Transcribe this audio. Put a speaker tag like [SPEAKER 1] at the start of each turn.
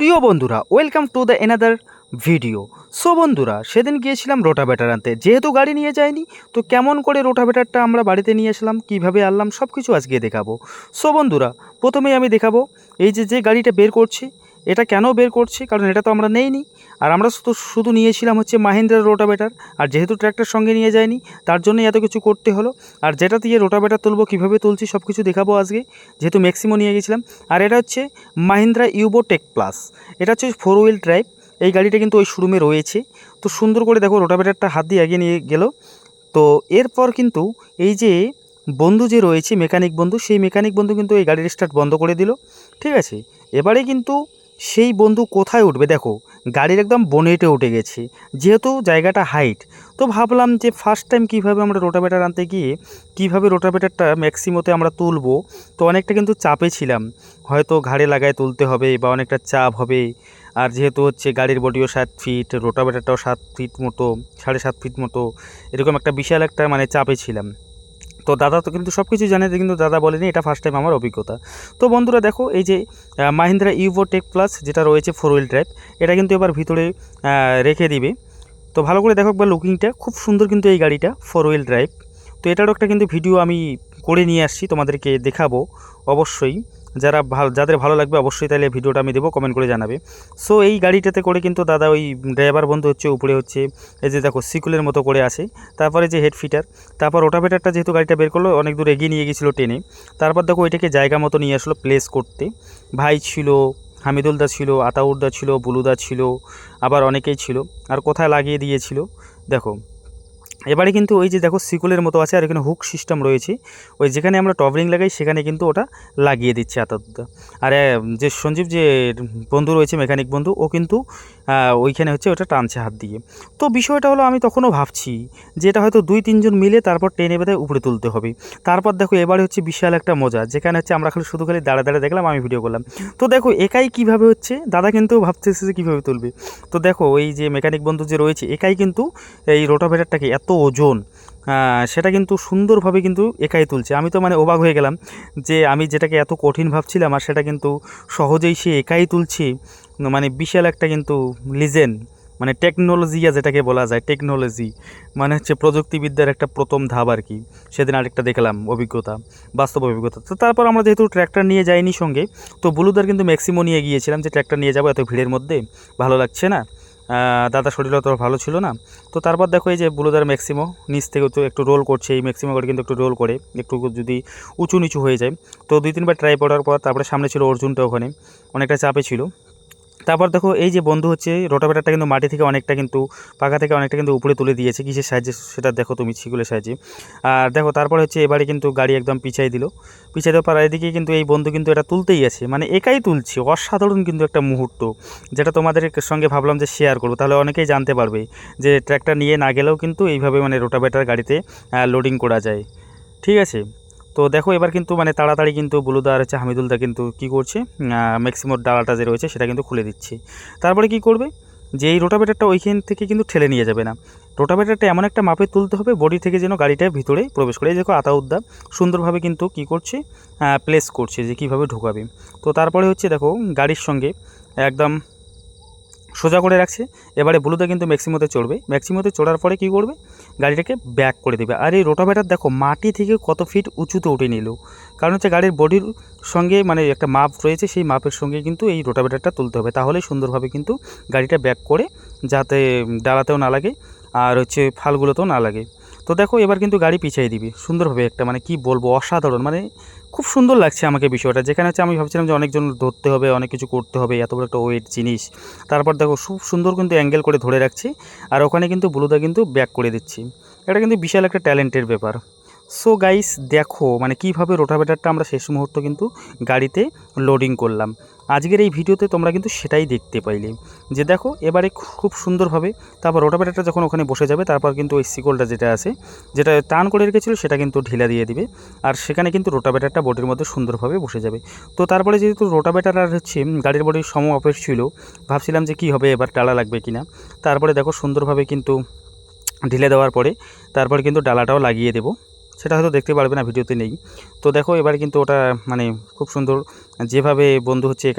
[SPEAKER 1] প্রিয় বন্ধুরা welcome to the another video so বন্ধুরা, সেদিন গিয়েছিলাম রোটাভেটার আনতে। যেহেতু গাড়ি নিয়ে যায়নি তো কেমন করে রোটাভেটারটা আমরা বাড়িতে নিয়ে আসলাম কীভাবে আনলাম সব কিছু আজকে দেখাবো। সো বন্ধুরা, প্রথমেই আমি দেখাবো, এই যে যে গাড়িটা বের করছি এটা কেন বের করছি? কারণ এটা তো আমরা নেইনি। আর আমরা শুধু শুধু নিয়েছিলাম হচ্ছে মাহিন্দ্রার রোটাভেটার। আর যেহেতু ট্র্যাক্টর সঙ্গে নিয়ে যায়নি, তার জন্যই এত কিছু করতে হলো। আর যেটা দিয়ে রোটাভেটার তুলবো, কীভাবে তুলছি সব কিছু দেখাবো আজকে। যেহেতু ম্যাক্সিমো নিয়ে গেছিলাম। আর এটা হচ্ছে মাহিন্দ্রা ইউবো টেক প্লাস। এটা হচ্ছে ফোর হুইল ড্রাইভ। এই গাড়িটা কিন্তু ওই শোরুমে রয়েছে। তো সুন্দর করে দেখো রোটাভেটারটা হাত দিয়ে এগিয়ে নিয়ে গেল। তো এরপর কিন্তু এই যে বন্ধু যে রয়েছে, মেকানিক বন্ধু, সেই মেকানিক বন্ধু কিন্তু এই গাড়ির স্টার্ট বন্ধ করে দিল। ঠিক আছে? এবারে কিন্তু সেই বন্ধু কোথায় উঠবে দেখো? গাড়ির একদম বনেটে উঠে গেছে। যেহেতু জায়গাটা হাইট তো ভাবলাম যে ফার্স্ট টাইম কীভাবে আমরা রোটাভেটার আনতে গিয়ে, কীভাবে রোটাভেটারটা ম্যাক্সিমোতে আমরা তুলবো, তো অনেকটা কিন্তু চাপে ছিলাম। হয়তো ঘাড়ে লাগায় তুলতে হবে বা অনেকটা চাপ হবে। আর যেহেতু হচ্ছে গাড়ির বডিও সাত ফিট রোটাভেটারটাও সাত ফিট মতো, সাড়ে সাত ফিট মতো, এরকম একটা বিশাল একটা মানে চাপে ছিলাম। তো দাদা তো কিন্তু সব কিছু জানে কিন্তু দাদা বলেনি, এটা ফার্স্ট টাইম আমার অভিজ্ঞতা। তো বন্ধুরা দেখো, এই যে মাহিন্দ্রা ইউভো টেক প্লাস যেটা রয়েছে ফোর হুইল ড্রাইভ এটা কিন্তু এবার ভিতরে রেখে দিবে। তো ভালো করে দেখো একবার লুকিংটা খুব সুন্দর কিন্তু এই গাড়িটা ফোর হুইল ড্রাইভ তো এটারও একটা কিন্তু ভিডিও আমি করে নিয়ে আসছি, তোমাদেরকে দেখাবো, অবশ্যই। যারা ভালো, যাদের ভালো লাগবে অবশ্যই তাহলে ভিডিওটা আমি দেবো কমেন্ট করে জানাবে। সো এই গাড়িটাতে করে কিন্তু দাদা ওই ড্রাইভার বন্ধু হচ্ছে, উপরে হচ্ছে, এই যে দেখো সিকুলের মতো করে আসে তারপরে যে হেড ফিটার তারপর রোটাভেটারটা যেহেতু গাড়িটা বের করল, অনেক দূর এগিয়ে নিয়ে গেছিল টেনে তারপর দেখো, ওইটাকে জায়গা মতো নিয়ে আসলো প্লেস করতে। ভাই ছিল, হামিদুলদা ছিল, আতাউরদা ছিল, বুলুদা ছিল, আবার অনেকেই ছিল, আর কোথায় লাগিয়ে দিয়েছিল, দেখো। এবারে কিন্তু ওই যে দেখো সিকুলের মতো আছে আর এখানে হুক সিস্টেম রয়েছে। ওই যেখানে আমরা টবলিং লাগাই, সেখানে কিন্তু ওটা লাগিয়ে দিচ্ছে আতাত আর, যে সঞ্জীব যে বন্ধু রয়েছে মেকানিক বন্ধু, ও কিন্তু ওইখানে হচ্ছে ওটা টানছে হাত দিয়ে। তো বিষয়টা হলো আমি তখনও ভাবছি যে এটা হয়তো দুই, তিনজন মিলে তারপর টেনে বেঁধে উপরে তুলতে হবে। তারপর দেখো এবারে হচ্ছে বিশাল একটা মজা, যেখানে হচ্ছে আমরা খালি শুধু খালি দাঁড়া দাঁড়া দেখলাম, আমি ভিডিও করলাম। তো দেখো একাই কীভাবে হচ্ছে, দাদা কিন্তু ভাবতেছে যে কীভাবে তুলবে। তো দেখো ওই যে মেকানিক বন্ধু যে রয়েছে, একাই কিন্তু এই রোটাভেটারটাকে এত ওজন সেটা কিন্তু সুন্দরভাবে কিন্তু একাই তুলছে। আমি তো মানে অবাক হয়ে গেলাম যে আমি যেটাকে এত কঠিন ভাবছিলাম, আর সেটা কিন্তু সহজেই সে একাই তুলছে। মানে বিশাল একটা কিন্তু লিজেন্ড মানে টেকনোলজিয়া যেটাকে বলা যায় টেকনোলজি মানে হচ্ছে প্রযুক্তিবিদ্যার একটা প্রথম ধাপ আর কি। সেদিন আরেকটা দেখলাম অভিজ্ঞতা, বাস্তব অভিজ্ঞতা। তো তারপর আমরা যেহেতু ট্র্যাক্টর নিয়ে যাইনি সঙ্গে, তো বুলুদার কিন্তু ম্যাক্সিমো নিয়ে গিয়েছিলাম যে ট্র্যাক্টর নিয়ে যাব এত ভিড়ের মধ্যে, ভালো লাগছে না। দাদা শরীরও তো ভালো ছিল না। তো তারপর দেখো এই যে বুলুদার ম্যাক্সিমো নিচ থেকে তো একটু রোল করছে, এই ম্যাক্সিমো করে কিন্তু একটু রোল করে, একটু যদি উঁচু নিচু হয়ে যায়। তো দুই তিনবার ট্রাই করার পর তারপরে সামনে ছিল অর্জুনটা ওখানে, অনেকটা চাপে ছিল। তারপর দেখো এই যে বন্ধু হচ্ছে, রোটাভেটারটা কিন্তু মাটি থেকে অনেকটা কিন্তু পাকা থেকে অনেকটা কিন্তু উপরে তুলে দিয়েছে। কিসের সাহায্যে? সেটা দেখো তুমি ছিগুলের সাহায্যে। আর দেখো তারপর হচ্ছে এবারে কিন্তু গাড়ি একদম পিছাই দিল। পিছাই দেওয়ার পর এদিকে কিন্তু এই বন্ধু কিন্তু এটা তুলতেই আছে। মানে একাই তুলছে, অসাধারণ কিন্তু একটা মুহূর্ত, যেটা তোমাদের সঙ্গে ভাবলাম যে শেয়ার করব। তাহলে অনেকেই জানতে পারবে যে ট্র্যাক্টর নিয়ে না গেলেও কিন্তু এইভাবে মানে রোটাভেটার গাড়িতে লোডিং করা যায়। ঠিক আছে? তো দেখো, এবার কিন্তু মানে তাড়াতাড়ি কিন্তু বুলুদা আর হচ্ছে হামিদুলদা কিন্তু কী করছে? ম্যাক্সিমোর ডালাটা যে রয়েছে সেটা কিন্তু খুলে দিচ্ছে। তারপরে কি করবে? যে এই রোটাভেটারটা ওইখান থেকে কিন্তু ঠেলে নিয়ে যাবে না। রোটাভেটারটা এমন একটা মাপে তুলতে হবে বডি থেকে যেন গাড়িটা ভিতরে প্রবেশ করে। এই দেখো, আতাউদ্দা সুন্দরভাবে কিন্তু কি করছে? প্লেস করছে যে কীভাবে ঢোকাবে। তো তারপরে হচ্ছে দেখো, গাড়ির সঙ্গে একদম সোজা করে রাখছে। এবারে ব্লুতে কিন্তু ম্যাক্সিমোতে চড়বে। ম্যাক্সিমোতে চড়ার পরে কি করবে? গাড়িটাকে ব্যাক করে দেবে। আর এই রোটাভেটার দেখো, মাটি থেকে কত ফিট উঁচুতে উঠে নিল। কারণ হচ্ছে গাড়ির বডির সঙ্গে মানে একটা মাপ রয়েছে, সেই মাপের সঙ্গে কিন্তু এই রোটাভেটারটা তুলতে হবে। তাহলে সুন্দরভাবে কিন্তু গাড়িটা ব্যাক করে যাতে ডালাতেও না লাগে, আর হচ্ছে ফালগুলোতেও না লাগে। তো দেখো, এবার কিন্তু গাড়ি পিছিয়ে দিবি। সুন্দরভাবে একটা মানে কি বলব, অসাধারণ। মানে খুব সুন্দর লাগছে আমাকে বিষয়টা। যেখানে হচ্ছে আমি ভাবছিলাম যে অনেকজন ধরতে হবে, অনেক কিছু করতে হবে, এত বড় একটা ওয়েট জিনিস। তারপর দেখো খুব সুন্দর কিন্তু অ্যাঙ্গেল করে ধরে রাখছি। আর ওখানে কিন্তু ব্লুদা কিন্তু ব্যাক করে দিচ্ছি। এটা কিন্তু বিশাল একটা ট্যালেন্টের ব্যাপার। সো গাইস দেখো মানে কীভাবে রোটাভেটারটা আমরা শেষ মুহূর্ত কিন্তু গাড়িতে লোডিং করলাম। আজকের এই ভিডিওতে তোমরা কিন্তু সেটাই দেখতে পাইলে। যে দেখো, এবারে খুব সুন্দরভাবে তারপর রোটাভেটারটা যখন ওখানে বসে যাবে, তারপর কিন্তু ওই সিকলটা যেটা আছে, যেটা টান করে রেখেছিল, সেটা কিন্তু ঢিলা দিয়ে দিবে। আর সেখানে কিন্তু রোটাভেটারটা বডির মধ্যে সুন্দরভাবে বসে যাবে। তো তারপরে যেহেতু রোটাভেটার আর হচ্ছে গাড়ির বডির সম অপের ছিল, ভাবছিলাম যে কী হবে, এবার ডালা লাগবে কিনা। তারপরে দেখো, সুন্দরভাবে কিন্তু ঢিলে দেওয়ার পরে তারপরে কিন্তু ডালাটাও লাগিয়ে দেবো। সেটা হয়তো দেখতে পারবে না, ভিডিওতে নেই। তো দেখো এবার কিন্তু ওটা মানে খুব সুন্দর। যেভাবে বন্ধু হচ্ছে একাই